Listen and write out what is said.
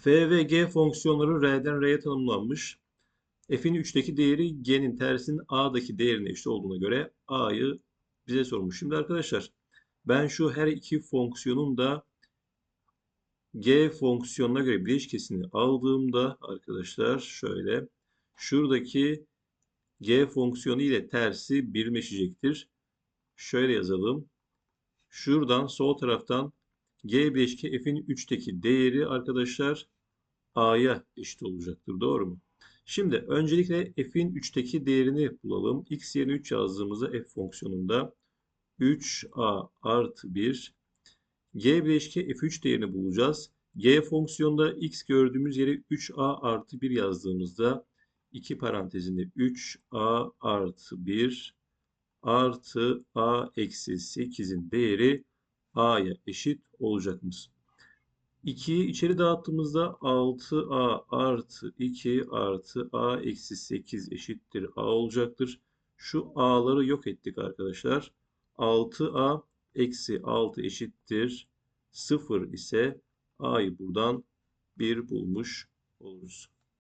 F ve G fonksiyonları R'den R'ye tanımlanmış. F'in 3'teki değeri G'nin tersinin A'daki değerine eşit olduğuna göre A'yı bize sormuş. Şimdi arkadaşlar ben şu her iki fonksiyonun da G fonksiyonuna göre bileşkesini aldığımda arkadaşlar şöyle şuradaki G fonksiyonu ile tersi birleşecektir. Şöyle yazalım. Şuradan sol taraftan G bileşki F'in 3'teki değeri arkadaşlar A'ya eşit olacaktır. Doğru mu? Şimdi öncelikle F'in 3'teki değerini bulalım. X yerine 3 yazdığımızda F fonksiyonunda 3A artı 1 G bileşki F3 değerini bulacağız. G fonksiyonunda X gördüğümüz yere 3A artı 1 yazdığımızda 2 parantezinde 3A artı 1 artı A eksi 8'in değeri A'ya eşit olacakmış. 2'yi içeri dağıttığımızda 6A artı 2 artı A eksi 8 eşittir A olacaktır. Şu A'ları yok ettik arkadaşlar. 6A eksi 6 eşittir 0 ise A'yı buradan 1 bulmuş oluruz.